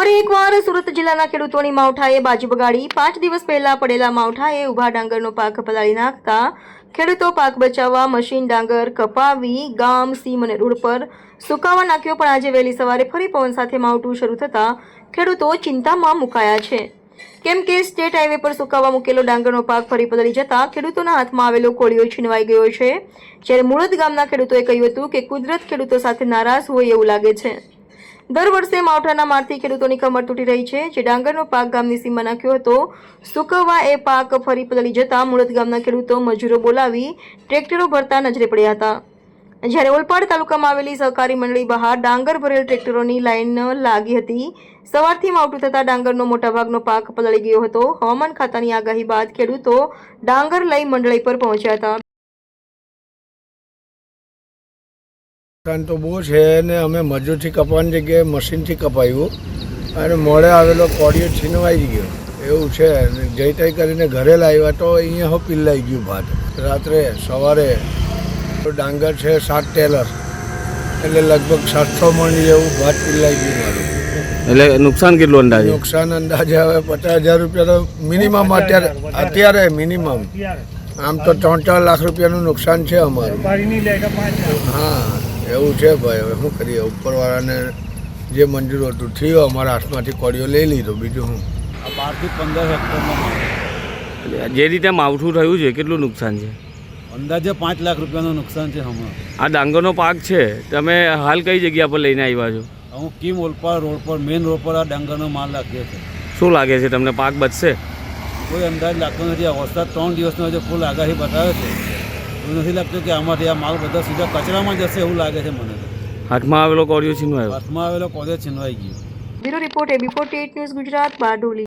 એકવાર સુરત જિલ્લાના ખેડૂતોની માવઠાએ બાજુ બગાડી. પાંચ દિવસ પહેલા પડેલા માવઠાએ ઊભા ડાંગરનો પાક પલાળી નાખતા ખેડૂતો પાક બચાવવા મશીન ડાંગર કપાવી, ગામ, સીમ અને રોડ પર સુકાવા નાખ્યો, પણ આજે વહેલી સવારે ફરી પવન સાથે માવઠું શરૂ થતાં ખેડૂતો ચિંતામાં મુકાયા છે. કેમ કે સ્ટેટ હાઈવે પર સુકાવા મૂકેલો ડાંગરનો પાક ફરી પલળી જતા ખેડૂતોના હાથમાં આવેલો કોળિયો છીનવાઈ ગયો છે. જ્યારે મુળદ ગામના ખેડૂતોએ કહ્યું હતું કે કુદરત ખેડૂતો સાથે નારાજ હોય એવું લાગે છે. દર વર્ષે માવઠાના મારથી ખેડૂતોની કમર તૂટી રહી છે. જે ડાંગરનો પાક ગામની સીમા નાખ્યો હતો. સુકવવા એ પાક ફરી પલળી જતા મુળદ ગામના ખેડૂતો મજૂરો બોલાવી ટ્રેક્ટરો ભરતા નજરે પડ્યા હતા. જ્યારે ઓલપાડ તાલુકામાં આવેલી સહકારી મંડળી બહાર ડાંગર ભરેલ ટ્રેક્ટરોની લાઇન લાગી હતી, સવારથી માવઠું થતાં ડાંગરનો મોટાભાગનો પાક પલળી ગયો હતો. હવામાન ખાતાની આગાહી બાદ ખેડૂતો ડાંગર લઈ મંડળી પર પહોંચ્યા હતા. નુકસાન તો બહુ છે ને અમે મજૂરથી કપાવાની જગ્યાએ મશીનથી કપાયું અને મોડે આવેલો કોડિયો છીનવાઈ ગયો. એવું છે. અને જઈ તઈ કરીને ઘરે લાવ્યા તો અહીંયા હો પીલાઈ ગયું ભાત. રાત્રે સવારે ડાંગર છે સાત ટેલર. એટલે લગભગ સાતસો મણ જેવું ભાત પીલાઈ ગયું મારું. એટલે નુકસાન કેટલું અંદાજે? નુકસાન અંદાજે હવે પચાસ હજાર રૂપિયા તો મિનિમમ અત્યારે અત્યારે મિનિમમ આમ તો ત્રણ ચાર લાખ રૂપિયાનું નુકસાન છે અમારું. હા. એવું છે ભાઈ હવે શું કરીએ? ઉપરવાળાને જે મંજૂર હતું થયું અમારા હાથમાંથી કોળીઓ લઈ લીધો બીજું હું આ બારથી પંદર હેક્ટરમાં જે રીતે માવઠું થયું છે કેટલું નુકસાન છે? અંદાજે પાંચ લાખ રૂપિયાનું નુકસાન છે હમણાં. આ ડાંગરનો પાક છે તમે હાલ કઈ જગ્યા પર લઈને આવ્યા છો? હું કિમ ઓલપાડ રોડ પર મેઇન રોડ પર આ ડાંગરનો માલ નાખ્યો છે. શું લાગે છે તમને પાક બચશે? કોઈ અંદાજ લાગતો નથી. આ વરસાદ ત્રણ દિવસનો જે ફૂલ આગાહી બતાવે છે. એવું નથી લાગતું કે આમાંથી આ માલ બધા સીધા કચરામાં જશે એવું લાગે છે મને. હાથમાં આવેલો કોડિયો છીનવાયો. હાથમાં આવેલો કોલેજ છીનવાઈ ગયો. Bureau report AB forty news Gujarat Bardoli